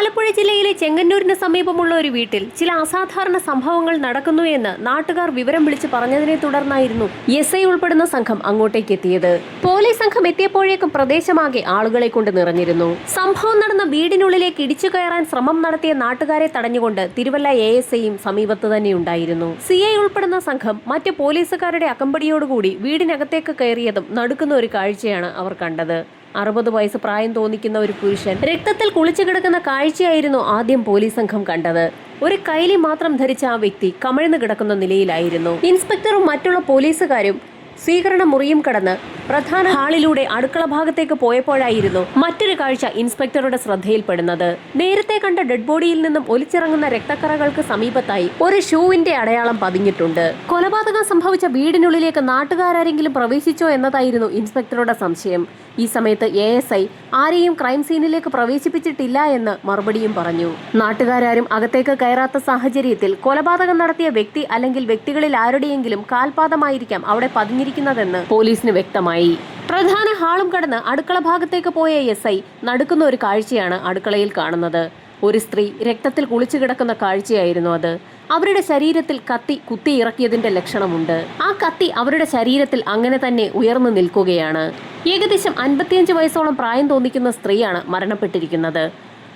ആലപ്പുഴ ജില്ലയിലെ ചെങ്ങന്നൂരിന് സമീപമുള്ള ഒരു വീട്ടിൽ ചില അസാധാരണ സംഭവങ്ങൾ നടക്കുന്നു എന്ന് നാട്ടുകാർ വിവരം വിളിച്ച് പറഞ്ഞതിനെ തുടർന്നായിരുന്നു എസ് ഐ ഉൾപ്പെടുന്ന സംഘം അങ്ങോട്ടേക്ക് എത്തിയത്. പോലീസ് സംഘം എത്തിയപ്പോഴേക്കും പ്രദേശമാകെ ആളുകളെ കൊണ്ട് നിറഞ്ഞിരുന്നു. സംഭവം നടന്ന വീടിനുള്ളിലേക്ക് ഇടിച്ചു കയറാൻ ശ്രമം നടത്തിയ നാട്ടുകാരെ തടഞ്ഞുകൊണ്ട് തിരുവല്ല എ എസ് ഐയും സമീപത്ത് തന്നെ ഉണ്ടായിരുന്നു. സി ഐ ഉൾപ്പെടുന്ന സംഘം മറ്റ് പോലീസുകാരുടെ അകമ്പടിയോടുകൂടി വീടിനകത്തേക്ക് കയറിയതും നടുക്കുന്ന ഒരു കാഴ്ചയാണ് അവർ കണ്ടത്. അറുപത് വയസ്സ് പ്രായം തോന്നിക്കുന്ന ഒരു പുരുഷൻ രക്തത്തിൽ കുളിച്ചു കിടക്കുന്ന കാഴ്ചയായിരുന്നു ആദ്യം പോലീസ് സംഘം കണ്ടത്. ഒരു കൈലി മാത്രം ധരിച്ച ആ വ്യക്തി കമിഴ്ന്നു കിടക്കുന്ന നിലയിലായിരുന്നു. ഇൻസ്പെക്ടറും മറ്റുള്ള പോലീസുകാരും സ്വീകരണ മുറിയും കടന്ന് പ്രധാന ഹാളിലൂടെ അടുക്കള ഭാഗത്തേക്ക് പോയപ്പോഴായിരുന്നു മറ്റൊരു കാഴ്ച ഇൻസ്പെക്ടറുടെ ശ്രദ്ധയിൽപ്പെടുന്നത്. നേരത്തെ കണ്ട ഡെഡ് ബോഡിയിൽ നിന്നും ഒലിച്ചിറങ്ങുന്ന രക്തക്കറകൾക്ക് സമീപത്തായി ഒരു ഷൂവിന്റെ അടയാളം പതിഞ്ഞിട്ടുണ്ട്. കൊലപാതകം സംഭവിച്ച വീടിനുള്ളിലേക്ക് നാട്ടുകാരെങ്കിലും പ്രവേശിച്ചോ എന്നതായിരുന്നു ഇൻസ്പെക്ടറുടെ സംശയം. ഈ സമയത്ത് എ എസ് ഐ ആരെയും ക്രൈം സീനിലേക്ക് പ്രവേശിപ്പിച്ചിട്ടില്ല എന്ന് മറുപടിയും പറഞ്ഞു. നാട്ടുകാരും അകത്തേക്ക് കയറാത്ത സാഹചര്യത്തിൽ കൊലപാതകം നടത്തിയ വ്യക്തി അല്ലെങ്കിൽ വ്യക്തികളിൽ ആരുടെയെങ്കിലും കാൽപാദമായിരിക്കാം അവിടെ പതിഞ്ഞിരിക്കുന്നതെന്ന് പോലീസിന് വ്യക്തമായി. പ്രധാന ഹാളും കടന്ന് അടുക്കള ഭാഗത്തേക്ക് പോയ എസ് ഐ നടുക്കുന്ന ഒരു കാഴ്ചയാണ് അടുക്കളയിൽ കാണുന്നത്. ഒരു സ്ത്രീ രക്തത്തിൽ കുളിച്ചു കിടക്കുന്ന കാഴ്ചയായിരുന്നു അത്. അവരുടെ ശരീരത്തിൽ കത്തി കുത്തി ഇറക്കിയതിന്റെ ലക്ഷണമുണ്ട്. ആ കത്തി അവരുടെ ശരീരത്തിൽ അങ്ങനെ തന്നെ ഉയർന്നു നിൽക്കുകയാണ്. ഏകദേശം അൻപത്തിയഞ്ച് വയസ്സോളം പ്രായം തോന്നിക്കുന്ന സ്ത്രീയാണ് മരണപ്പെട്ടിരിക്കുന്നത്.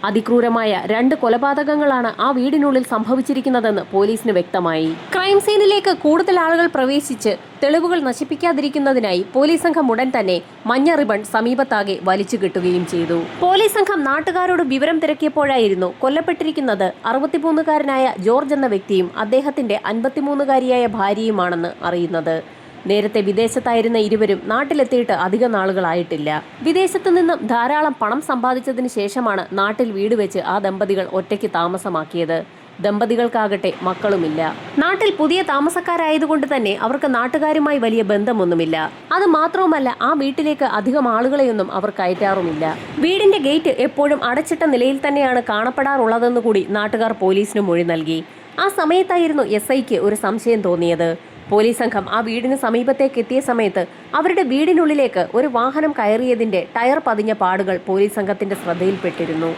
അതിക്രൂരമായ രണ്ട് കൊലപാതകങ്ങളാണ് ആ വീടിനുള്ളിൽ സംഭവിച്ചിരിക്കുന്നതെന്ന് പോലീസിന് വ്യക്തമായി. ക്രൈം സീനിലേക്ക് കൂടുതൽ ആളുകൾ പ്രവേശിച്ച് തെളിവുകൾ നശിപ്പിക്കാതിരിക്കുന്നതിനായി പോലീസ് സംഘം ഉടൻ തന്നെ മഞ്ഞ റിബൺ സമീപത്താകെ വലിച്ചു കെട്ടുകയും ചെയ്തു. പോലീസ് സംഘം നാട്ടുകാരോട് വിവരം തിരക്കിയപ്പോഴായിരുന്നു കൊല്ലപ്പെട്ടിരിക്കുന്നത് അറുപത്തിമൂന്നുകാരനായ ജോർജ് എന്ന വ്യക്തിയും അദ്ദേഹത്തിന്റെ അൻപത്തിമൂന്നുകാരിയായ ഭാര്യയുമാണെന്ന് അറിയുന്നത്. നേരത്തെ വിദേശത്തായിരുന്ന ഇരുവരും നാട്ടിലെത്തിയിട്ട് അധിക നാളുകളായിട്ടില്ല. വിദേശത്തു നിന്നും ധാരാളം പണം സമ്പാദിച്ചതിന് ശേഷമാണ് നാട്ടിൽ വീട് വെച്ച് ആ ദമ്പതികൾ ഒറ്റയ്ക്ക് താമസമാക്കിയത്. ദമ്പതികൾക്കാകട്ടെ മക്കളുമില്ല. നാട്ടിൽ പുതിയ താമസക്കാരായതുകൊണ്ട് തന്നെ അവർക്ക് നാട്ടുകാരുമായി വലിയ ബന്ധമൊന്നുമില്ല. അത് മാത്രവുമല്ല ആ വീട്ടിലേക്ക് അധികം ആളുകളെയൊന്നും അവർ കയറ്റാറുമില്ല. വീടിന്റെ ഗേറ്റ് എപ്പോഴും അടച്ചിട്ട നിലയിൽ തന്നെയാണ് കാണപ്പെടാറുള്ളതെന്ന് കൂടി നാട്ടുകാർ പോലീസിന് മൊഴി നൽകി. ആ സമയത്തായിരുന്നു എസ് ഐക്ക് ഒരു സംശയം തോന്നിയത്. പോലീസ് സംഘം ആ വീടിന് സമീപത്തേക്ക് എത്തിയ സമയത്ത് അവരുടെ വീടിനുള്ളിലേക്ക് ഒരു വാഹനം കയറിയതിന്റെ ടയർ പതിഞ്ഞ പാടുകൾ പോലീസ് സംഘത്തിന്റെ ശ്രദ്ധയിൽപ്പെട്ടിരുന്നു.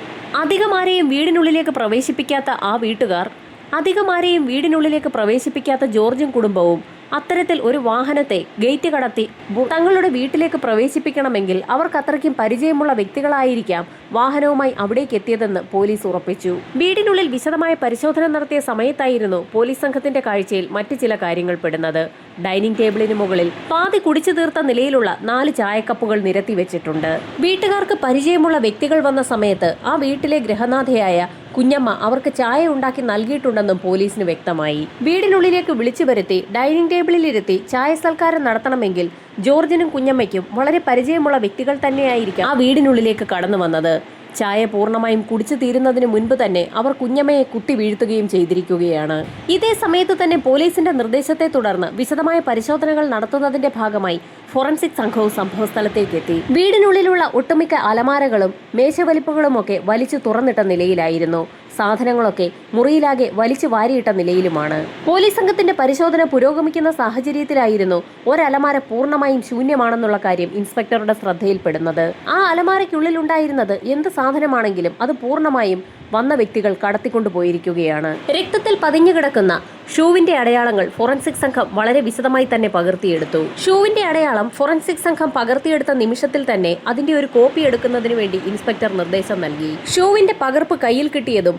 അധികമാരെയും വീടിനുള്ളിലേക്ക് പ്രവേശിപ്പിക്കാത്ത ആ വീട്ടുകാർ അധികമാരെയും വീടിനുള്ളിലേക്ക് പ്രവേശിപ്പിക്കാത്ത ജോർജും കുടുംബവും അത്തരത്തിൽ ഒരു വാഹനത്തെ ഗേറ്റ് കടത്തി തങ്ങളുടെ വീട്ടിലേക്ക് പ്രവേശിപ്പിക്കണമെങ്കിൽ അവർക്ക് അത്രയ്ക്കും പരിചയമുള്ള വ്യക്തികളായിരിക്കാം വാഹനവുമായി അവിടേക്ക് എത്തിയതെന്ന് പോലീസ് ഉറപ്പിച്ചു. വീടിനുള്ളിൽ വിശദമായ പരിശോധന നടത്തിയ സമയത്തായിരുന്നു പോലീസ് സംഘത്തിന്റെ കാഴ്ചയിൽ മറ്റു ചില കാര്യങ്ങൾ പെടുന്നത്. ഡൈനിങ് ടേബിളിന് മുകളിൽ പാതി കുടിച്ചു തീർത്ത നിലയിലുള്ള നാല് ചായക്കപ്പുകൾ നിരത്തി വെച്ചിട്ടുണ്ട്. വീട്ടുകാർക്ക് പരിചയമുള്ള വ്യക്തികൾ വന്ന സമയത്ത് ആ വീട്ടിലെ ഗൃഹനാഥയായ കുഞ്ഞമ്മ അവർക്ക് ചായ ഉണ്ടാക്കി നൽകിയിട്ടുണ്ടെന്നും പോലീസിന് വ്യക്തമായി. വീടിനുള്ളിലേക്ക് വിളിച്ചു വരുത്തി ഡൈനിങ് ടേബിളിലിരുത്തി ചായ സൽക്കാരം നടത്തണമെങ്കിൽ ജോർജിനും കുഞ്ഞമ്മയ്ക്കും വളരെ പരിചയമുള്ള വ്യക്തികൾ തന്നെയായിരിക്കും ആ വീടിനുള്ളിലേക്ക് കടന്നു വന്നത്. ചായ പൂർണമായും കുടിച്ചു തീരുന്നതിന് മുൻപ് തന്നെ അവർ കുഞ്ഞമ്മയെ കുത്തി വീഴ്ത്തുകയും ചെയ്തിരിക്കുകയാണ്. ഇതേ സമയത്ത് തന്നെ പോലീസിന്റെ നിർദ്ദേശത്തെ തുടർന്ന് വിശദമായ പരിശോധനകൾ നടത്തുന്നതിന്റെ ഭാഗമായി ഫോറൻസിക് സംഘവും സംഭവസ്ഥലത്തേക്ക് എത്തി വീടിനുള്ളിലുള്ള ഒട്ടുമിക്ക അലമാരകളും മേശവലിപ്പുകളുമൊക്കെ വലിച്ചു തുറന്നിട്ട നിലയിലായിരുന്നു. സാധനങ്ങളൊക്കെ മുറിയിലാകെ വലിച്ചു വാരിയിട്ട നിലയിലുമാണ്. പോലീസ് സംഘത്തിന്റെ പരിശോധന പുരോഗമിക്കുന്ന സാഹചര്യത്തിലായിരുന്നു ഒരലമാര പൂർണമായും ശൂന്യമാണെന്നുള്ള കാര്യം ഇൻസ്പെക്ടറുടെ ശ്രദ്ധയിൽപ്പെടുന്നത്. ആ അലമാരയ്ക്കുള്ളിൽ ഉണ്ടായിരുന്നത് എന്ത് സാധനമാണെങ്കിലും അത് പൂർണമായും വന്ന വ്യക്തികൾ കടത്തിക്കൊണ്ടുപോയിരിക്കുകയാണ്. രക്തത്തിൽ പതിഞ്ഞു കിടക്കുന്ന ഷൂവിന്റെ അടയാളങ്ങൾ ഫോറൻസിക് സംഘം വളരെ വിശദമായി തന്നെ പകർത്തിയെടുത്തു. ഷൂവിന്റെ അടയാളം ഫോറൻസിക് സംഘം പകർത്തിയെടുത്ത നിമിഷത്തിൽ തന്നെ അതിന്റെ ഒരു കോപ്പി എടുക്കുന്നതിന് വേണ്ടി ഇൻസ്പെക്ടർ നിർദ്ദേശം നൽകി. ഷൂവിന്റെ പകർപ്പ് കയ്യിൽ കിട്ടിയതും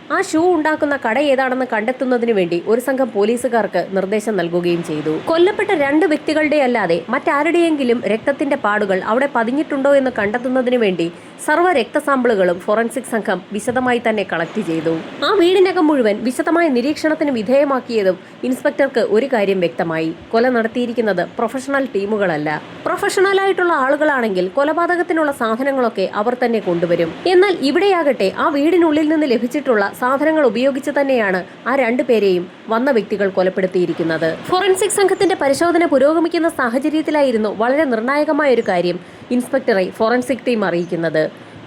ആ ഷൂ ഉണ്ടാക്കുന്ന കട ഏതാണെന്ന് കണ്ടെത്തുന്നതിന് വേണ്ടി ഒരു സംഘം പോലീസുകാർക്ക് നിർദ്ദേശം നൽകുകയും ചെയ്തു. കൊല്ലപ്പെട്ട രണ്ട് വ്യക്തികളുടെ അല്ലാതെ മറ്റാരുടെയെങ്കിലും രക്തത്തിന്റെ പാടുകൾ അവിടെ പതിഞ്ഞിട്ടുണ്ടോ എന്ന് കണ്ടെത്തുന്നതിന് വേണ്ടി സർവ രക്തസാമ്പിളുകളും ഫോറൻസിക് സംഘം വിശദമായി തന്നെ കളക്ട് ചെയ്തു. ആ വീടിനകം മുഴുവൻ വിശദമായ നിരീക്ഷണത്തിന് വിധേയമാക്കിയതും ഇൻസ്പെക്ടർക്ക് ഒരു കാര്യം വ്യക്തമായി. കൊല നടത്തിയിരിക്കുന്നത് പ്രൊഫഷണൽ ടീമുകളല്ല. പ്രൊഫഷണൽ ആയിട്ടുള്ള ആളുകളാണെങ്കിൽ കൊലപാതകത്തിനുള്ള സാധനങ്ങളൊക്കെ അവർ തന്നെ കൊണ്ടുവരും. എന്നാൽ ഇവിടെയാകട്ടെ ആ വീടിനുള്ളിൽ നിന്ന് ലഭിച്ചിട്ടുള്ള സാധനങ്ങൾ ഉപയോഗിച്ച് തന്നെയാണ് ആ രണ്ടു പേരെയും വന്ന വ്യക്തികൾ കൊലപ്പെടുത്തിയിരിക്കുന്നത്. ഫോറൻസിക് സംഘത്തിന്റെ പരിശോധന പുരോഗമിക്കുന്ന സാഹചര്യത്തിലായിരുന്നു വളരെ നിർണായകമായ ഒരു കാര്യം ഇൻസ്പെക്ടറെ ഫോറൻസിക് ടീം അറിയിക്കുന്നത്.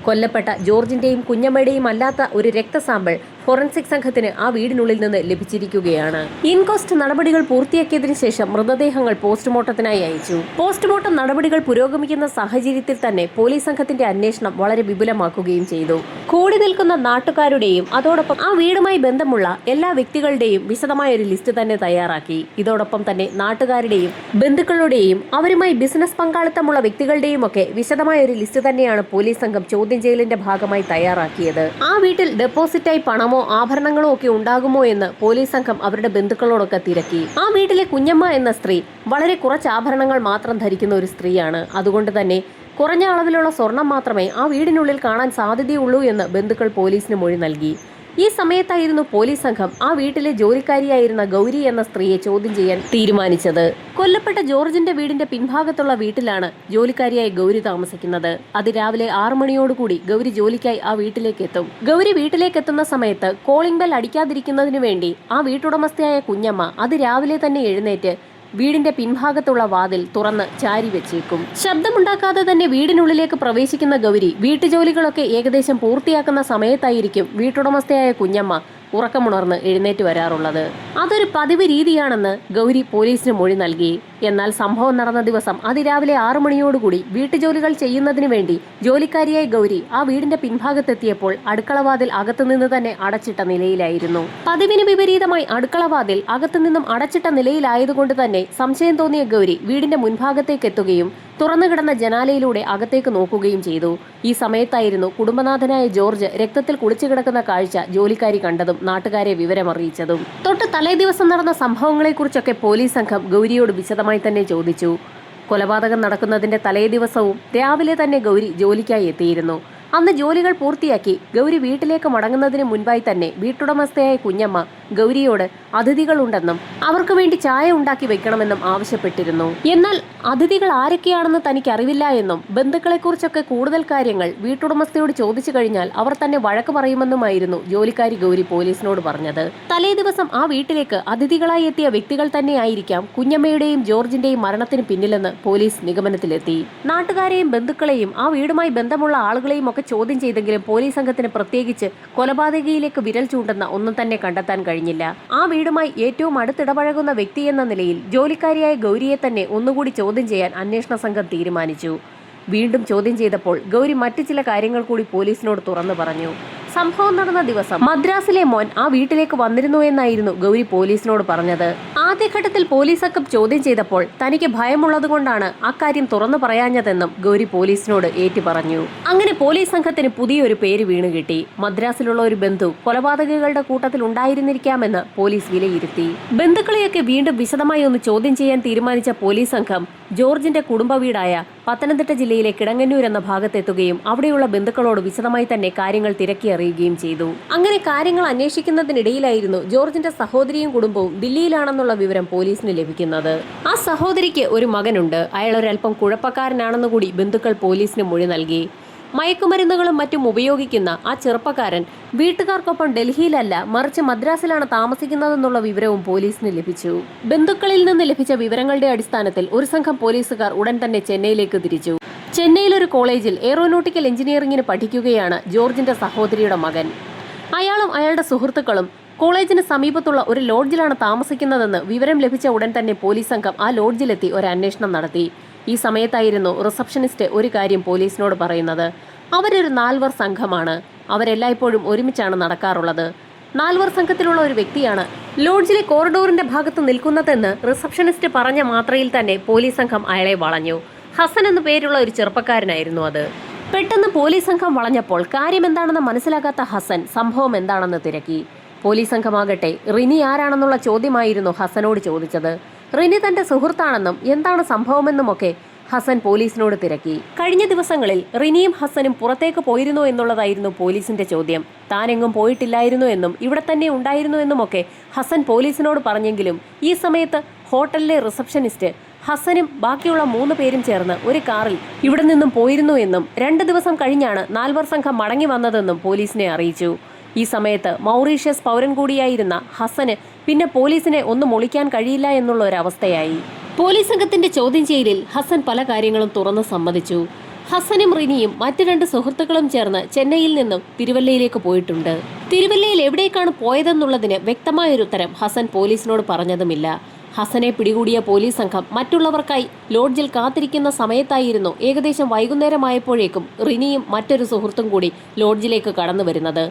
കൊല്ലപ്പെട്ട ജോർജിന്റെയും കുഞ്ഞമ്മയുടെയും അല്ലാത്ത ഒരു രക്തസാമ്പിൾ ഫോറൻസിക് സംഘത്തിന് ആ വീടിനുള്ളിൽ നിന്ന് ലഭിച്ചിരിക്കുകയാണ്. ഇൻക്വസ്റ്റ് നടപടികൾ പൂർത്തിയാക്കിയതിനു ശേഷം മൃതദേഹങ്ങൾ പോസ്റ്റ്മോർട്ടത്തിനായി അയച്ചു. പോസ്റ്റ്മോർട്ടം നടപടികൾ പുരോഗമിക്കുന്ന സാഹചര്യത്തിൽ തന്നെ പോലീസ് സംഘത്തിന്റെ അന്വേഷണം വളരെ വിപുലമാക്കുകയും ചെയ്തു. കൂടി നിൽക്കുന്ന നാട്ടുകാരുടെയും അതോടൊപ്പം ആ വീടുമായി ബന്ധമുള്ള എല്ലാ വ്യക്തികളുടെയും വിശദമായ ഒരു ലിസ്റ്റ് തന്നെ തയ്യാറാക്കി. ഇതോടൊപ്പം തന്നെ നാട്ടുകാരുടെയും ബന്ധുക്കളുടെയും അവരുമായി ബിസിനസ് പങ്കാളിത്തമുള്ള വ്യക്തികളുടെയും ഒക്കെ വിശദമായ ഒരു ലിസ്റ്റ് തന്നെയാണ് പോലീസ് സംഘം ചോദ്യം ചെയ്യലിന്റെ ഭാഗമായി തയ്യാറാക്കിയത്. ആ വീട്ടിൽ ഡെപ്പോസിറ്റായി പണമോ ആഭരണങ്ങളോ ഒക്കെ ഉണ്ടാകുമോ എന്ന് പോലീസ് സംഘം അവരുടെ ബന്ധുക്കളോടൊക്കെ തിരക്കി. ആ വീട്ടിലെ കുഞ്ഞമ്മ എന്ന സ്ത്രീ വളരെ കുറച്ച് ആഭരണങ്ങൾ മാത്രം ധരിക്കുന്ന ഒരു സ്ത്രീയാണ്. അതുകൊണ്ട് തന്നെ കുറഞ്ഞ അളവിലുള്ള സ്വർണം മാത്രമേ ആ വീടിനുള്ളിൽ കാണാൻ സാധ്യതയുള്ളൂ എന്ന് ബന്ധുക്കൾ പോലീസിന് മൊഴി നൽകി. ഈ സമയത്തായിരുന്നു പോലീസ് സംഘം ആ വീട്ടിലെ ജോലിക്കാരിയായിരുന്ന ഗൗരി എന്ന സ്ത്രീയെ ചോദ്യം ചെയ്യാൻ തീരുമാനിച്ചത്. കൊല്ലപ്പെട്ട ജോർജിന്റെ വീടിന്റെ പിൻഭാഗത്തുള്ള വീട്ടിലാണ് ജോലിക്കാരിയായ ഗൗരി താമസിക്കുന്നത്. അത് രാവിലെ ആറു മണിയോടുകൂടി ഗൗരി ജോലിക്കായി ആ വീട്ടിലേക്ക് എത്തും ഗൗരി വീട്ടിലേക്ക് എത്തുന്ന സമയത്ത് കോളിംഗ് ബെൽ അടിക്കാതിരിക്കുന്നതിനു വേണ്ടി ആ വീട്ടുടമസ്ഥയായ കുഞ്ഞമ്മ അത് രാവിലെ തന്നെ എഴുന്നേറ്റ് വീടിന്റെ പിൻഭാഗത്തുള്ള വാതിൽ തുറന്ന് ചാരി വെച്ചേക്കും. ശബ്ദമുണ്ടാക്കാതെ തന്നെ വീടിനുള്ളിലേക്ക് പ്രവേശിക്കുന്ന ഗൗരി വീട്ടുജോലികളൊക്കെ ഏകദേശം പൂർത്തിയാക്കുന്ന സമയത്തായിരിക്കും വീട്ടുടമസ്ഥയായ കുഞ്ഞമ്മ ഉറക്കമുണർന്ന് എഴുന്നേറ്റ് വരാറുള്ളത്. അതൊരു പതിവ് രീതിയാണെന്ന് ഗൗരി പോലീസിന് മൊഴി നൽകി. എന്നാൽ സംഭവം നടന്ന ദിവസം അതിരാവിലെ ആറു മണിയോടുകൂടി വീട്ടുജോലികൾ ചെയ്യുന്നതിനു വേണ്ടി ജോലിക്കാരിയായ ഗൗരി ആ വീടിന്റെ പിൻഭാഗത്തെത്തിയപ്പോൾ അടുക്കളവാതിൽ അകത്തുനിന്ന് തന്നെ അടച്ചിട്ട നിലയിലായിരുന്നു. പതിവിന് വിപരീതമായി അടുക്കളവാതിൽ അകത്തുനിന്നും അടച്ചിട്ട നിലയിലായതുകൊണ്ട് തന്നെ സംശയം തോന്നിയ ഗൗരി വീടിന്റെ മുൻഭാഗത്തേക്ക് എത്തുകയും തുറന്നു കിടന്ന ജനാലയിലൂടെ അകത്തേക്ക് നോക്കുകയും ചെയ്തു. ഈ സമയത്തായിരുന്നു കുടുംബനാഥനായ ജോർജ് രക്തത്തിൽ കുളിച്ചു കിടക്കുന്ന കാഴ്ച ജോലിക്കാരി കണ്ടതും നാട്ടുകാരെ വിവരമറിയിച്ചതും. തൊട്ട് തലേ ദിവസം നടന്ന സംഭവങ്ങളെക്കുറിച്ചൊക്കെ പോലീസ് സംഘം ഗൗരിയോട് വിശദമായി തന്നെ ചോദിച്ചു. കൊലപാതകം നടക്കുന്നതിന്റെ തലേ ദിവസവും രാവിലെ തന്നെ ഗൗരി ജോലിക്കായി എത്തിയിരുന്നു. അന്ന് ജോലികൾ പൂർത്തിയാക്കി ഗൗരി വീട്ടിലേക്ക് മടങ്ങുന്നതിന് മുൻപായി തന്നെ വീട്ടുടമസ്ഥയായ കുഞ്ഞമ്മ ഗൗരിയോട് അതിഥികളുണ്ടെന്നും അവർക്ക് വേണ്ടി ചായ ഉണ്ടാക്കി വെക്കണമെന്നും ആവശ്യപ്പെട്ടിരുന്നു. എന്നാൽ അതിഥികൾ ആരൊക്കെയാണെന്ന് തനിക്ക് അറിവില്ല എന്നും ബന്ധുക്കളെക്കുറിച്ചൊക്കെ കൂടുതൽ കാര്യങ്ങൾ വീട്ടുടമസ്ഥയോട് ചോദിച്ചു കഴിഞ്ഞാൽ അവർ തന്നെ വഴക്ക് പറയുമെന്നുമായിരുന്നു ജോലിക്കാരി ഗൗരി പോലീസിനോട് പറഞ്ഞത്. തലേ ദിവസം ആ വീട്ടിലേക്ക് അതിഥികളായി എത്തിയ വ്യക്തികൾ തന്നെയായിരിക്കാം കുഞ്ഞമ്മയുടെയും ജോർജിന്റെയും മരണത്തിന് പിന്നിലെന്ന് പോലീസ് നിഗമനത്തിലെത്തി. നാട്ടുകാരെയും ബന്ധുക്കളെയും ആ വീടുമായി ബന്ധമുള്ള ആളുകളെയും ഒക്കെ ചോദ്യം ചെയ്തെങ്കിലും പോലീസ് സംഘത്തിന് പ്രത്യേകിച്ച് കൊലപാതകയിലേക്ക് വിരൽ ചൂണ്ടുന്ന ഒന്നും തന്നെ കണ്ടെത്താൻ കഴിഞ്ഞില്ല. ആ വീടുമായി ഏറ്റവും അടുത്തിടപഴകുന്ന വ്യക്തി എന്ന നിലയിൽ ജോലിക്കാരിയായ ഗൗരിയെ തന്നെ ഒന്നുകൂടി ചോദ്യം ചെയ്യാൻ അന്വേഷണ സംഘം തീരുമാനിച്ചു. വീണ്ടും ചോദ്യം ചെയ്തപ്പോൾ ഗൗരി മറ്റു ചില കാര്യങ്ങൾ കൂടി പോലീസിനോട് തുറന്നു പറഞ്ഞു. സംഭവം നടന്ന ദിവസം മദ്രാസിലെ മോൻ ആ വീട്ടിലേക്ക് വന്നിരുന്നു എന്നായിരുന്നു ഗൗരി പോലീസിനോട് പറഞ്ഞത്. ആദ്യഘട്ടത്തിൽ പോലീസ് അക്കം ചോദ്യം ചെയ്തപ്പോൾ തനിക്ക് ഭയമുള്ളതുകൊണ്ടാണ് അക്കാര്യം തുറന്നു പറയാഞ്ഞതെന്നും ഗൗരി പോലീസിനോട് ഏറ്റു പറഞ്ഞു. അങ്ങനെ പോലീസ് സംഘത്തിന് പുതിയൊരു പേര് വീണു കിട്ടി. മദ്രാസിലുള്ള ഒരു ബന്ധു കൊലപാതകങ്ങളുടെ കൂട്ടത്തിൽ ഉണ്ടായിരുന്നിരിക്കാമെന്ന് പോലീസ് വിലയിരുത്തി. ബന്ധുക്കളെയൊക്കെ വീണ്ടും വിശദമായി ഒന്ന് ചോദ്യം ചെയ്യാൻ തീരുമാനിച്ച പോലീസ് സംഘം ജോർജിന്റെ കുടുംബ വീടായ പത്തനംതിട്ട ജില്ലയിലെ കിടങ്ങന്നൂർ എന്ന ഭാഗത്തെത്തുകയും അവിടെയുള്ള ബന്ധുക്കളോട് വിശദമായി തന്നെ കാര്യങ്ങൾ തിരക്കി അറിയുകയും ചെയ്തു. അങ്ങനെ കാര്യങ്ങൾ അന്വേഷിക്കുന്നതിനിടയിലായിരുന്നു ജോർജിന്റെ സഹോദരിയും കുടുംബവും ദില്ലിയിലാണെന്നുള്ള വിവരം പോലീസിന് ലഭിക്കുന്നത്. ആ സഹോദരിക്ക് ഒരു മകനുണ്ട്. അയാൾ ഒരല്പം കുഴപ്പക്കാരനാണെന്ന് കൂടി ബന്ധുക്കൾ പോലീസിന് മൊഴി നൽകി. മയക്കുമരുന്നുകളും മറ്റും ഉപയോഗിക്കുന്ന ആ ചെറുപ്പക്കാരൻ വീട്ടുകാർക്കൊപ്പം ഡൽഹിയിലല്ല മറിച്ച് മദ്രാസിലാണ് താമസിക്കുന്നതെന്നുള്ള വിവരവും പോലീസിന് ലഭിച്ചു. ബന്ധുക്കളിൽ നിന്ന് ലഭിച്ച വിവരങ്ങളുടെ അടിസ്ഥാനത്തിൽ ഒരു സംഘം പോലീസുകാർ ഉടൻ തന്നെ ചെന്നൈയിലേക്ക് തിരിച്ചു. ചെന്നൈയിൽ ഒരു കോളേജിൽ എയ്റോനോട്ടിക്കൽ എഞ്ചിനീയറിംഗിന് പഠിക്കുകയാണ് ജോർജിന്റെ സഹോദരിയുടെ മകൻ. അയാളും അയാളുടെ സുഹൃത്തുക്കളും കോളേജിന് സമീപത്തുള്ള ഒരു ലോഡ്ജിലാണ് താമസിക്കുന്നതെന്ന് വിവരം ലഭിച്ച ഉടൻ തന്നെ പോലീസ് സംഘം ആ ലോഡ്ജിലെത്തി ഒരു അന്വേഷണം നടത്തി. ഈ സമയത്തായിരുന്നു റിസപ്ഷനിസ്റ്റ് ഒരു കാര്യം പോലീസിനോട് പറയുന്നത്. അവരൊരു നാൽവർ സംഘമാണ്. അവരെല്ലായ്പ്പോഴും ഒരുമിച്ചാണ് നടക്കാറുള്ളത്. നാൽവർ സംഘത്തിലുള്ള ഒരു വ്യക്തിയാണ് ലോഡ്ജിലെ കോറിഡോറിന്റെ ഭാഗത്ത് നിൽക്കുന്നതെന്ന് റിസപ്ഷനിസ്റ്റ് പറഞ്ഞ മാത്രയിൽ തന്നെ പോലീസ് സംഘം അയാളെ വളഞ്ഞു. ഹസൻ എന്നു പേരുള്ള ഒരു ചെറുപ്പക്കാരനായിരുന്നു അത്. പെട്ടെന്ന് പോലീസ് സംഘം വളഞ്ഞപ്പോൾ കാര്യം എന്താണെന്ന് മനസ്സിലാക്കാത്ത ഹസൻ സംഭവം എന്താണെന്ന് തിരക്കി. പോലീസ് സംഘമാകട്ടെ റിനി ആരാണെന്നുള്ള ചോദ്യമായിരുന്നു ഹസനോട് ചോദിച്ചത്. റിനി തന്റെ സുഹൃത്താണെന്നും എന്താണ് സംഭവമെന്നും ഒക്കെ ഹസൻ പോലീസിനോട് തിരക്കി. കഴിഞ്ഞ ദിവസങ്ങളിൽ റിനിയും ഹസനും പുറത്തേക്ക് പോയിരുന്നോ എന്നുള്ളതായിരുന്നു പോലീസിന്റെ ചോദ്യം. താനെങ്ങും പോയിട്ടില്ലായിരുന്നു എന്നും ഇവിടെ തന്നെ ഉണ്ടായിരുന്നു എന്നുമൊക്കെ ഹസൻ പോലീസിനോട് പറഞ്ഞെങ്കിലും ഈ സമയത്ത് ഹോട്ടലിലെ റിസപ്ഷനിസ്റ്റ് ഹസനും ബാക്കിയുള്ള മൂന്ന് പേരും ചേർന്ന് ഒരു കാറിൽ ഇവിടെ നിന്നും പോയിരുന്നു എന്നും രണ്ട് ദിവസം കഴിഞ്ഞാണ് നാൽവർ സംഘം മടങ്ങി വന്നതെന്നും പോലീസിനെ അറിയിച്ചു. ഈ സമയത്ത് മൗറീഷ്യസ് പൗരൻ കൂടിയായിരുന്ന ഹസന് പിന്നെ പോലീസിനെ ഒന്നും ഒളിക്കാൻ കഴിയില്ല എന്നുള്ള ഒരു അവസ്ഥയായി. പോലീസ് സംഘത്തിന്റെ ചോദ്യം ചെയ്യലിൽ ഹസൻ പല കാര്യങ്ങളും തുറന്ന് സമ്മതിച്ചു. ഹസനും റിനിയും മറ്റു രണ്ട് സുഹൃത്തുക്കളും ചേർന്ന് ചെന്നൈയിൽ നിന്നും തിരുവല്ലയിലേക്ക് പോയിട്ടുണ്ട്. തിരുവല്ലയിൽ എവിടേക്കാണ് പോയതെന്നുള്ളതിന് വ്യക്തമായൊരു ഉത്തരം ഹസൻ പോലീസിനോട് പറഞ്ഞതുമില്ല. ഹസനെ പിടികൂടിയ പോലീസ് സംഘം മറ്റുള്ളവർക്കായി ലോഡ്ജിൽ കാത്തിരിക്കുന്ന സമയത്തായിരുന്നു ഏകദേശം വൈകുന്നേരമായപ്പോഴേക്കും റിനിയും മറ്റൊരു സുഹൃത്തും കൂടി ലോഡ്ജിലേക്ക് കടന്നു വരുന്നത്.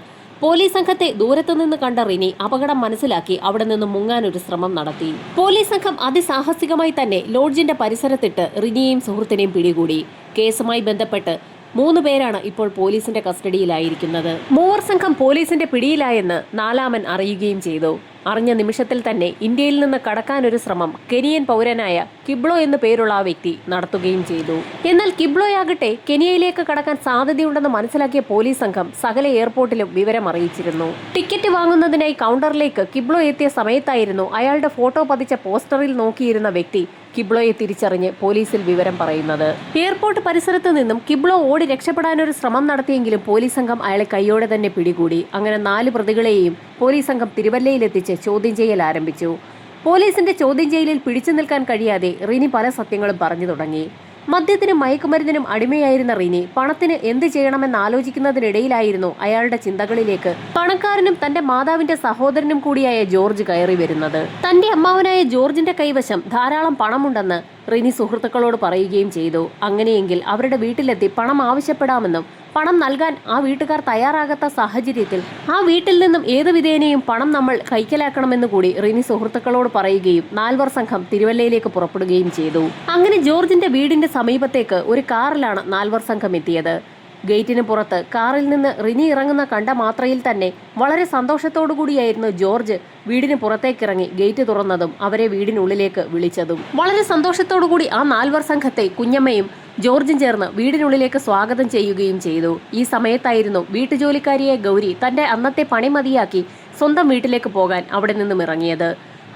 പോലീസ് സംഘത്തെ ദൂരത്തുനിന്ന് കണ്ട റിനി അപകടം മനസ്സിലാക്കി അവിടെ നിന്ന് മുങ്ങാൻ ഒരു ശ്രമം നടത്തി. പോലീസ് സംഘം അതിസാഹസികമായി തന്നെ ലോഡ്ജിന്റെ പരിസരത്തിട്ട് റിനിയെയും സുഹൃത്തിനെയും പിടികൂടി. കേസുമായി ബന്ധപ്പെട്ട് മൂന്ന് പേരാണ് ഇപ്പോൾ പോലീസിന്റെ കസ്റ്റഡിയിലായിരിക്കുന്നത്. മൂവർ സംഘം പോലീസിന്റെ പിടിയിലായെന്ന് നാലാമൻ അറിയുകയും ചെയ്തു. അറിഞ്ഞ നിമിഷത്തിൽ തന്നെ ഇന്ത്യയിൽ നിന്ന് കടക്കാനൊരു ശ്രമം കെനിയൻ പൗരനായ കിബ്ലോ എന്നു പേരുള്ള ആ വ്യക്തി നടത്തുകയും ചെയ്തു. എന്നാൽ കിബ്ലോയാകട്ടെ കെനിയയിലേക്ക് കടക്കാൻ സാധ്യതയുണ്ടെന്ന് മനസ്സിലാക്കിയ പോലീസ് സംഘം സകല എയർപോർട്ടിലും വിവരം അറിയിച്ചിരുന്നു. ടിക്കറ്റ് വാങ്ങുന്നതിനായി കൗണ്ടറിലേക്ക് കിബ്ലോ എത്തിയ സമയത്തായിരുന്നു അയാളുടെ ഫോട്ടോ പതിച്ച പോസ്റ്ററിൽ നോക്കിയിരുന്ന വ്യക്തി കിബ്ലോയെ തിരിച്ചറിഞ്ഞ് പോലീസിൽ വിവരം പറയുന്നത്. എയർപോർട്ട് പരിസരത്ത് നിന്നും കിബ്ലോ ഓടി രക്ഷപ്പെടാനൊരു ശ്രമം നടത്തിയെങ്കിലും പോലീസ് സംഘം അയാളെ കൈയോടെ തന്നെ പിടികൂടി. അങ്ങനെ നാല് പ്രതികളെയും പോലീസ് സംഘം തിരുവല്ലയിലെത്തിച്ച് ചോദ്യം ചെയ്യൽ ആരംഭിച്ചു. പോലീസിന്റെ ചോദ്യം ചെയ്യലിൽ പിടിച്ചു നിൽക്കാൻ കഴിയാതെ റിനി പല സത്യങ്ങളും പറഞ്ഞു തുടങ്ങി. മദ്യത്തിനും മയക്കുമരുന്നിനും അടിമയായിരുന്ന റിനി പണത്തിന് എന്ത് ചെയ്യണമെന്ന് ആലോചിക്കുന്നതിനിടയിലായിരുന്നു അയാളുടെ ചിന്തകളിലേക്ക്. പണക്കാരനും തന്റെ മാതാവിന്റെ സഹോദരനും കൂടിയായ ജോർജ് കയറി വരുന്നത്. തന്റെ അമ്മാവനായ ജോർജിന്റെ കൈവശം ധാരാളം പണമുണ്ടെന്ന് റിനി സുഹൃത്തുക്കളോട് പറയുകയും ചെയ്തു. അങ്ങനെയെങ്കിൽ അവരുടെ വീട്ടിലെത്തി പണം ആവശ്യപ്പെടാമെന്നും പണം നൽകാൻ ആ വീട്ടുകാർ തയ്യാറാകാത്ത സാഹചര്യത്തിൽ ആ വീട്ടിൽ നിന്നും ഏത് വിധേനയും പണം നമ്മൾ കൈക്കലാക്കണമെന്ന് കൂടി റിനി സുഹൃത്തുക്കളോട് പറയുകയും നാൽവർ സംഘം തിരുവല്ലയിലേക്ക് പുറപ്പെടുകയും ചെയ്തു. അങ്ങനെ ജോർജിന്റെ വീടിന്റെ സമീപത്തേക്ക് ഒരു കാറിലാണ് നാൽവർ സംഘം എത്തിയത്. ഗേറ്റിന് പുറത്ത് കാറിൽ നിന്ന് റിനി ഇറങ്ങുന്ന കണ്ട മാത്രയിൽ തന്നെ വളരെ സന്തോഷത്തോടുകൂടിയായിരുന്നു ജോർജ് വീടിന് പുറത്തേക്കിറങ്ങി ഗേറ്റ് തുറന്നതും അവരെ വീടിനുള്ളിലേക്ക് വിളിച്ചതും. വളരെ സന്തോഷത്തോടുകൂടി ആ നാൽവർ സംഘത്തെ കുഞ്ഞമ്മയും ജോർജും ചേർന്ന് വീടിനുള്ളിലേക്ക് സ്വാഗതം ചെയ്യുകയും ചെയ്തു. ഈ സമയത്തായിരുന്നു വീട്ടുജോലിക്കാരിയെ ഗൗരി തന്റെ അന്നത്തെ പണി മതിയാക്കി സ്വന്തം വീട്ടിലേക്ക് പോകാൻ അവിടെ നിന്നും ഇറങ്ങിയത്.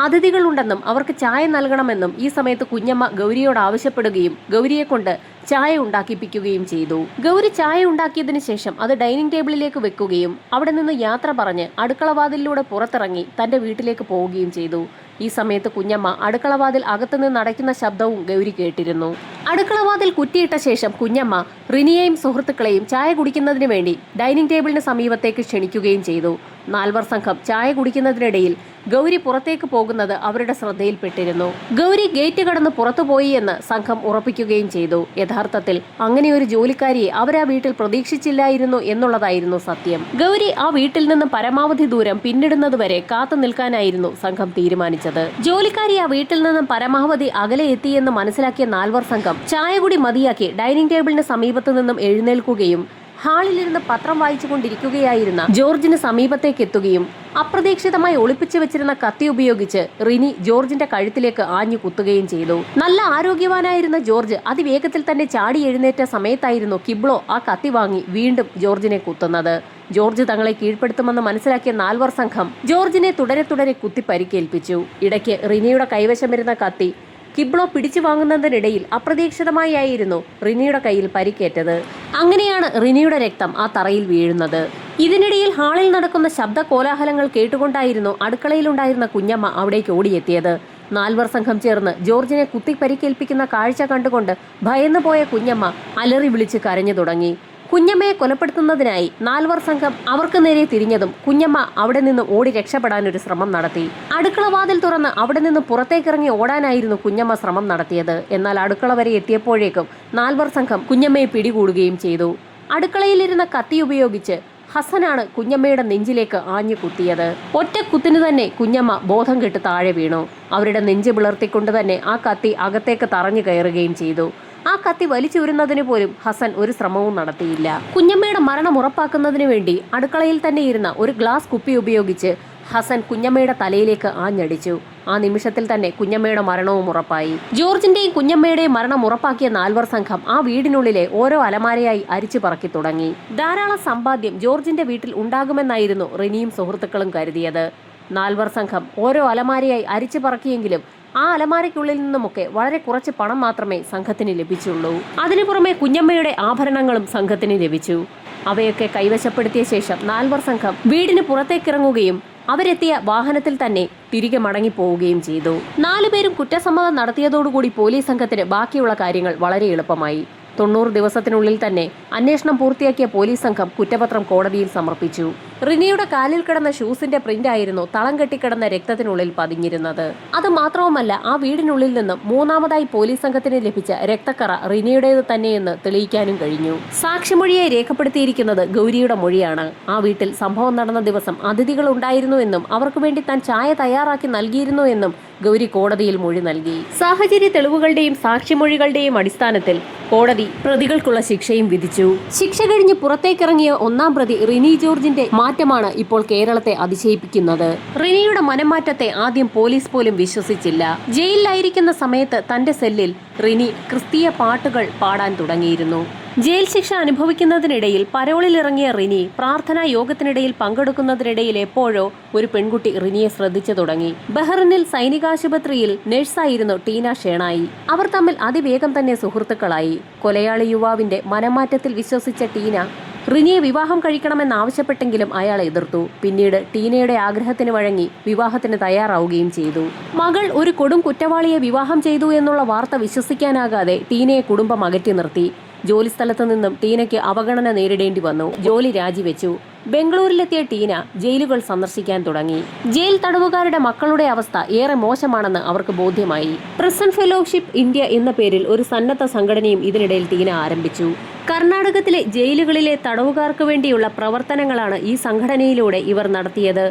അതിഥികളുണ്ടെന്നും അവർക്ക് ചായ നൽകണമെന്നും ഈ സമയത്ത് കുഞ്ഞമ്മ ഗൗരിയോട് ആവശ്യപ്പെടുകയും ഗൗരിയെ കൊണ്ട് ചായ ഉണ്ടാക്കിപ്പിക്കുകയും ചെയ്തു. ഗൗരി ചായ ഉണ്ടാക്കിയതിനു ശേഷം അത് ഡൈനിങ് ടേബിളിലേക്ക് വെക്കുകയും അവിടെ നിന്ന് യാത്ര പറഞ്ഞ് അടുക്കളവാതിലൂടെ പുറത്തിറങ്ങി തന്റെ വീട്ടിലേക്ക് പോവുകയും ചെയ്തു. ഈ സമയത്ത് കുഞ്ഞമ്മ അടുക്കളവാതിൽ അകത്തുനിന്ന് അടയ്ക്കുന്ന ശബ്ദവും ഗൗരി കേട്ടിരുന്നു. അടുക്കളവാതിൽ കുറ്റിയിട്ട ശേഷം കുഞ്ഞമ്മ റിനിയെയും സുഹൃത്തുക്കളെയും ചായ കുടിക്കുന്നതിന് വേണ്ടി ഡൈനിങ് ടേബിളിന് സമീപത്തേക്ക് ക്ഷണിക്കുകയും ചെയ്തു. നാൽവർ സംഘം ചായ കുടിക്കുന്നതിനിടയിൽ ഗൗരി പുറത്തേക്ക് പോകുന്നത് അവരുടെ ശ്രദ്ധയിൽപ്പെട്ടിരുന്നു. ഗൗരി ഗേറ്റ് കടന്ന് പുറത്തുപോയി എന്ന് സംഘം ഉറപ്പിക്കുകയും ചെയ്തു. യഥാർത്ഥത്തിൽ അങ്ങനെ ഒരു ജോലിക്കാരിയെ അവരാ വീട്ടിൽ പ്രതീക്ഷിച്ചില്ലായിരുന്നു എന്നുള്ളതായിരുന്നു സത്യം. ഗൗരി ആ വീട്ടിൽ നിന്ന് പരമാവധി ദൂരം പിന്നിടുന്നതുവരെ കാത്തു നിൽക്കാനായിരുന്നു സംഘം തീരുമാനിച്ചത്. ജോലിക്കാരി ആ വീട്ടിൽ നിന്നും പരമാവധി അകലെ എത്തിയെന്ന് മനസ്സിലാക്കിയ നാൽവർ സംഘം ചായ കൂടി മതിയാക്കി ഡൈനിങ് ടേബിളിന് സമീപത്തു നിന്നും എഴുന്നേൽക്കുകയും ഹാളിലിരുന്ന് പത്രം വായിച്ചുകൊണ്ടിരിക്കുകയായിരുന്ന ജോർജിന് സമീപത്തേക്ക് എത്തുകയും അപ്രതീക്ഷിതമായി ഒളിപ്പിച്ചു വെച്ചിരുന്ന കത്തി ഉപയോഗിച്ച് റിനി ജോർജിന്റെ കഴുത്തിലേക്ക് ആഞ്ഞു കുത്തുകയും ചെയ്തു. നല്ല ആരോഗ്യവാനായിരുന്ന ജോർജ് അതിവേഗത്തിൽ തന്നെ ചാടി എഴുന്നേറ്റ സമയത്തായിരുന്നു കിബ്ലോ ആ കത്തി വാങ്ങി വീണ്ടും ജോർജിനെ കുത്തുന്നത്. ജോർജ് തങ്ങളെ കീഴ്പ്പെടുത്തുമെന്ന് മനസ്സിലാക്കിയ നാൽവർ സംഘം ജോർജിനെ തുടരെ തുടരെ കുത്തി പരിക്കേൽപ്പിച്ചു. ഇടയ്ക്ക് റിനിയുടെ കൈവശം വരുന്ന കത്തി കിബ്ലോ പിടിച്ചു വാങ്ങുന്നതിനിടയിൽ അപ്രതീക്ഷിതമായി ആയിരുന്നു റിനിയുടെ കയ്യിൽ പരിക്കേറ്റത്. അങ്ങനെയാണ് റിനിയുടെ രക്തം ആ തറയിൽ വീഴുന്നത്. ഇതിനിടയിൽ ഹാളിൽ നടക്കുന്ന ശബ്ദ കോലാഹലങ്ങൾ കേട്ടുകൊണ്ടായിരുന്നു അടുക്കളയിലുണ്ടായിരുന്ന കുഞ്ഞമ്മ അവിടേക്ക് ഓടിയെത്തിയത്. നാൽവർ സംഘം ചേർന്ന് ജോർജിനെ കുത്തി പരിക്കേൽപ്പിക്കുന്ന കാഴ്ച കണ്ടുകൊണ്ട് ഭയന്നുപോയ കുഞ്ഞമ്മ അലറി വിളിച്ച് കരഞ്ഞു തുടങ്ങി. കുഞ്ഞമ്മയെ കൊലപ്പെടുത്തുന്നതിനായി നാൽവർ സംഘം അവർക്ക് നേരെ തിരിഞ്ഞതും കുഞ്ഞമ്മ അവിടെ നിന്ന് ഓടി രക്ഷപ്പെടാൻ ഒരു ശ്രമം നടത്തി. അടുക്കളവാതിൽ തുറന്ന് അവിടെ നിന്ന് പുറത്തേക്കിറങ്ങി ഓടാനായിരുന്നു കുഞ്ഞമ്മ ശ്രമം നടത്തിയത്. എന്നാൽ അടുക്കള വരെ എത്തിയപ്പോഴേക്കും നാൽവർ സംഘം കുഞ്ഞമ്മയെ പിടികൂടുകയും ചെയ്തു. അടുക്കളയിലിരുന്ന കത്തി ഉപയോഗിച്ച് ഹസനാണ് കുഞ്ഞമ്മയുടെ നെഞ്ചിലേക്ക് ആഞ്ഞു കുത്തിയത്. ഒറ്റ കുത്തിന് തന്നെ കുഞ്ഞമ്മ ബോധം കെട്ട് താഴെ വീണു. അവരുടെ നെഞ്ച് പിളർത്തിക്കൊണ്ട് തന്നെ ആ കത്തി അകത്തേക്ക് തറഞ്ഞു കയറുകയും ചെയ്തു. ആ കത്തി വലിച്ചൂരുന്നതിന് പോലും ഹസൻ ഒരു ശ്രമവും നടത്തിയില്ല. കുഞ്ഞമ്മയുടെ മരണം ഉറപ്പാക്കുന്നതിന് വേണ്ടി അടുക്കളയിൽ തന്നെ ഇരുന്ന ഒരു ഗ്ലാസ് കുപ്പി ഉപയോഗിച്ച് ഹസൻ കുഞ്ഞമ്മയുടെ തലയിലേക്ക് ആഞ്ഞടിച്ചു. ആ നിമിഷത്തിൽ തന്നെ കുഞ്ഞമ്മയുടെ മരണവും ഉറപ്പായി. ജോർജിന്റെയും കുഞ്ഞമ്മയുടെയും മരണം ഉറപ്പാക്കിയ നാൽവർ സംഘം ആ വീടിനുള്ളിലെ ഓരോ അലമാരയായി അരിച്ചു പറക്കി തുടങ്ങി. ധാരാളം സമ്പാദ്യം ജോർജിന്റെ വീട്ടിൽ ഉണ്ടാകുമെന്നായിരുന്നു റിനിയും സുഹൃത്തുക്കളും കരുതിയത്. നാൽവർ സംഘം ഓരോ അലമാരയായി അരിച്ചു പറക്കിയെങ്കിലും ആ അലമാരയ്ക്കുള്ളിൽ നിന്നുമൊക്കെ വളരെ കുറച്ച് പണം മാത്രമേ സംഘത്തിന് ലഭിച്ചുള്ളൂ. അതിനു പുറമെ കുഞ്ഞമ്മയുടെ ആഭരണങ്ങളും സംഘത്തിന് ലഭിച്ചു. അവയൊക്കെ കൈവശപ്പെടുത്തിയ ശേഷം നാൽവർ സംഘം വീടിന് പുറത്തേക്കിറങ്ങുകയും അവരെത്തിയ വാഹനത്തിൽ തന്നെ തിരികെ മടങ്ങിപ്പോവുകയും ചെയ്തു. നാലുപേരും കുറ്റസമ്മതം നടത്തിയതോടുകൂടി പോലീസ് സംഘത്തിന് ബാക്കിയുള്ള കാര്യങ്ങൾ വളരെ എളുപ്പമായി. തൊണ്ണൂറ് ദിവസത്തിനുള്ളിൽ തന്നെ അന്വേഷണം പൂർത്തിയാക്കിയ പോലീസ് സംഘം കുറ്റപത്രം കോടതിയിൽ സമർപ്പിച്ചു. റിനിയുടെ കാലിൽ കിടന്ന ഷൂസിന്റെ പ്രിന്റ് ആയിരുന്നു തളം കെട്ടിക്കിടന്ന രക്തത്തിനുള്ളിൽ പതിഞ്ഞിരുന്നത്. അത് മാത്രവുമല്ല ആ വീടിനുള്ളിൽ നിന്നും മൂന്നാമതായി പോലീസ് സംഘത്തിന് ലഭിച്ച രക്തക്കറ റിനിയുടേത് തന്നെയെന്ന് തെളിയിക്കാനും കഴിഞ്ഞു. സാക്ഷിമൊഴിയെ രേഖപ്പെടുത്തിയിരിക്കുന്നത് ഗൗരിയുടെ മൊഴിയാണ്. ആ വീട്ടിൽ സംഭവം നടന്ന ദിവസം അതിഥികൾ ഉണ്ടായിരുന്നുവെന്നും അവർക്ക് വേണ്ടി താൻ ചായ തയ്യാറാക്കി നൽകിയിരുന്നു എന്നും ഗൗരി കോടതിയിൽ മൊഴി നൽകി. സാഹചര്യ തെളിവുകളുടെയും സാക്ഷിമൊഴികളുടെയും അടിസ്ഥാനത്തിൽ കോടതി പ്രതികൾക്കുള്ള ശിക്ഷയും വിധിച്ചു. ശിക്ഷ കഴിഞ്ഞ് പുറത്തേക്കിറങ്ങിയ ഒന്നാം പ്രതി റിനി ജോർജിന്റെ മാറ്റമാണ് ഇപ്പോൾ കേരളത്തെ അതിശയിപ്പിക്കുന്നത്. റിനിയുടെ മനംമാറ്റത്തെ ആദ്യം പോലീസ് പോലും വിശ്വസിച്ചില്ല. ജയിലിലായിരിക്കുന്ന സമയത്ത് തന്റെ സെല്ലിൽ റിനി ക്രിസ്തീയ പാട്ടുകൾ പാടാൻ തുടങ്ങിയിരുന്നു. ജയിൽ ശിക്ഷ അനുഭവിക്കുന്നതിനിടയിൽ പരോളിലിറങ്ങിയ റിനി പ്രാർത്ഥനാ യോഗത്തിനിടയിൽ പങ്കെടുക്കുന്നതിനിടയിൽ എപ്പോഴോ ഒരു പെൺകുട്ടി റിനിയെ ശ്രദ്ധിച്ചു തുടങ്ങി. ബഹ്റിനിൽ സൈനികാശുപത്രിയിൽ നഴ്സായിരുന്നു ടീന ഷേണായി. അവർ തമ്മിൽ അതിവേഗം തന്നെ സുഹൃത്തുക്കളായി. കൊലയാളി യുവാവിന്റെ മനംമാറ്റത്തിൽ വിശ്വസിച്ച ടീന റിനിയെ വിവാഹം കഴിക്കണമെന്നാവശ്യപ്പെട്ടെങ്കിലും അയാൾ എതിർത്തു. പിന്നീട് ടീനയുടെ ആഗ്രഹത്തിന് വഴങ്ങി വിവാഹത്തിന് തയ്യാറാവുകയും ചെയ്തു. മകൾ ഒരു കൊടും കുറ്റവാളിയെ വിവാഹം ചെയ്തു എന്നുള്ള വാർത്ത വിശ്വസിക്കാനാകാതെ ടീനയെ കുടുംബം അകറ്റി നിർത്തി. ജോലിസ്ഥലത്ത് നിന്നും ടീനയ്ക്ക് അവഗണന നേരിടേണ്ടി വന്നു. ജോലി രാജിവെച്ചു. ബംഗളൂരിലെത്തിയ ടീന ജയിലുകൾ സന്ദർശിക്കാൻ തുടങ്ങി. ജയിൽ തടവുകാരുടെ മക്കളുടെ അവസ്ഥ ഏറെ മോശമാണെന്ന് അവർക്ക് ബോധ്യമായി. പ്രസന്റ് ഫെലോഷിപ്പ് ഇന്ത്യ എന്ന പേരിൽ ഒരു സന്നദ്ധ സംഘടനയും ഇതിനിടയിൽ ടീന ആരംഭിച്ചു. കർണാടകത്തിലെ ജയിലുകളിലെ തടവുകാർക്ക് വേണ്ടിയുള്ള പ്രവർത്തനങ്ങളാണ് ഈ സംഘടനയിലൂടെ ഇവർ നടത്തിയത്.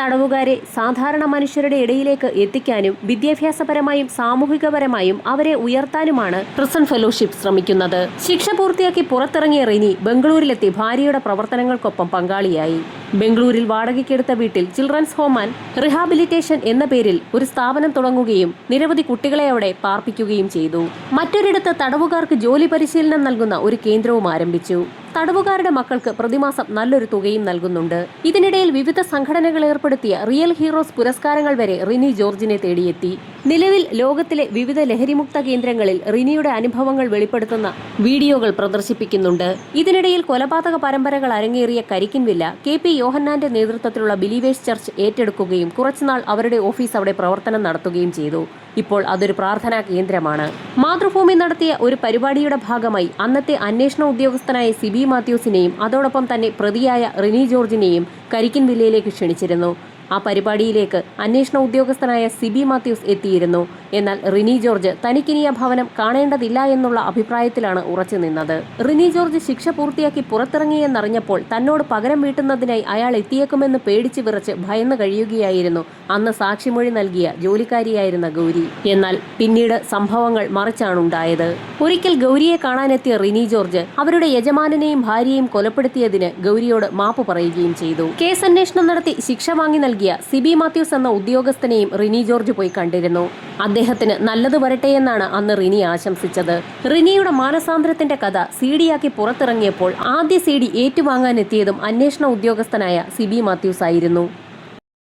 തടവുകാരെ സാധാരണ മനുഷ്യരുടെ ഇടയിലേക്ക് എത്തിക്കാനും വിദ്യാഭ്യാസപരമായും സാമൂഹികപരമായും അവരെ ഉയർത്താനുമാണ് പ്രിസൺ ഫെലോഷിപ്പ് ശ്രമിക്കുന്നത്. ശിക്ഷ പൂർത്തിയാക്കി പുറത്തിറങ്ങിയ റിനി ബംഗളൂരിലെത്തി ഭാര്യയുടെ പ്രവർത്തനങ്ങൾക്കൊപ്പം പങ്കാളിയായി. ബംഗളൂരിൽ വാടകയ്ക്കെടുത്ത വീട്ടിൽ ചിൽഡ്രൻസ് ഹോം ആൻഡ് റിഹാബിലിറ്റേഷൻ എന്ന പേരിൽ ഒരു സ്ഥാപനം തുടങ്ങുകയും നിരവധി കുട്ടികളെ അവിടെ പാർപ്പിക്കുകയും ചെയ്തു. മറ്റൊരിടത്ത് തടവുകാർക്ക് ജോലി പരിശീലനം നൽകുന്ന ഒരു കേന്ദ്രവും ആരംഭിച്ചു. തടവുകാരുടെ മക്കൾക്ക് പ്രതിമാസം നല്ലൊരു തുകയും നൽകുന്നുണ്ട്. ഇതിനിടയിൽ വിവിധ സംഘടനകൾ ഏർപ്പെടുത്തിയ റിയൽ ഹീറോസ് പുരസ്കാരങ്ങൾ വരെ റിനി ജോർജിനെ തേടിയെത്തി. നിലവിൽ ലോകത്തിലെ വിവിധ ലഹരിമുക്ത കേന്ദ്രങ്ങളിൽ റിനിയുടെ അനുഭവങ്ങൾ വെളിപ്പെടുത്തുന്ന വീഡിയോകൾ പ്രദർശിപ്പിക്കുന്നുണ്ട്. ഇതിനിടയിൽ കൊലപാതക പരമ്പരകൾ അരങ്ങേറിയ കരിക്കിൻവില്ല കെ പി യോഹന്നാന്റെ നേതൃത്വത്തിലുള്ള ബിലീവേഴ്സ് ചർച്ച് ഏറ്റെടുക്കുകയും കുറച്ചുനാൾ അവരുടെ ഓഫീസ് അവിടെ പ്രവർത്തനം നടത്തുകയും ചെയ്തു. ഇപ്പോൾ അതൊരു പ്രാർത്ഥനാ കേന്ദ്രമാണ്. മാതൃഭൂമി നടത്തിയ ഒരു പരിപാടിയുടെ ഭാഗമായി അന്നത്തെ അന്വേഷണ ഉദ്യോഗസ്ഥനായ സിബി മാത്യൂസിനെയും അതോടൊപ്പം തന്നെ പ്രതിയായ റിനി ജോർജിനെയും കരിക്കിൻ വില്ലയിലേക്ക് ക്ഷണിച്ചിരുന്നു. ആ പരിപാടിയിലേക്ക് അന്വേഷണ ഉദ്യോഗസ്ഥനായ സിബി മാത്യൂസ് എത്തിയിരുന്നു. എന്നാൽ റിനി ജോർജ് തനിക്കിനി ആ ഭവനം കാണേണ്ടതില്ല എന്നുള്ള അഭിപ്രായത്തിലാണ് ഉറച്ചു നിന്നത്. റിനി ജോർജ് ശിക്ഷ പൂർത്തിയാക്കി പുറത്തിറങ്ങിയെന്നറിഞ്ഞപ്പോൾ തന്നോട് പകരം വീട്ടുന്നതിനായി അയാൾ എത്തിയേക്കുമെന്ന് പേടിച്ചു വിറച്ച് ഭയന്ന് കഴിയുകയായിരുന്നു. അന്ന് സാക്ഷിമൊഴി നൽകിയ ജോലിക്കാരിയായിരുന്ന ഗൗരി. എന്നാൽ പിന്നീട് സംഭവങ്ങൾ മറിച്ചാണുണ്ടായത് ഒരിക്കൽ ഗൗരിയെ കാണാനെത്തിയ റിനി ജോർജ് അവരുടെ യജമാനെയും ഭാര്യയെയും കൊലപ്പെടുത്തിയതിന് ഗൗരിയോട് മാപ്പ് പറയുകയും ചെയ്തു. കേസ് അന്വേഷണം നടത്തി ശിക്ഷ വാങ്ങി നൽകിയ സിബി മാത്യൂസ് എന്ന ഉദ്യോഗസ്ഥനെയും റിനി ജോർജ് പോയി കണ്ടിരുന്നു. അദ്ദേഹത്തിന് നല്ലത് വരട്ടെ എന്നാണ് അന്ന് റിനി ആശംസിച്ചത്. റിനിയുടെ മാനസാന്തരത്തിന്റെ കഥ സീഡിയാക്കി പുറത്തിറങ്ങിയപ്പോൾ ആദ്യ സീഡി ഏറ്റുവാങ്ങാനെത്തിയതും അന്വേഷണ ഉദ്യോഗസ്ഥനായ സിബി മാത്യൂസ് ആയിരുന്നു.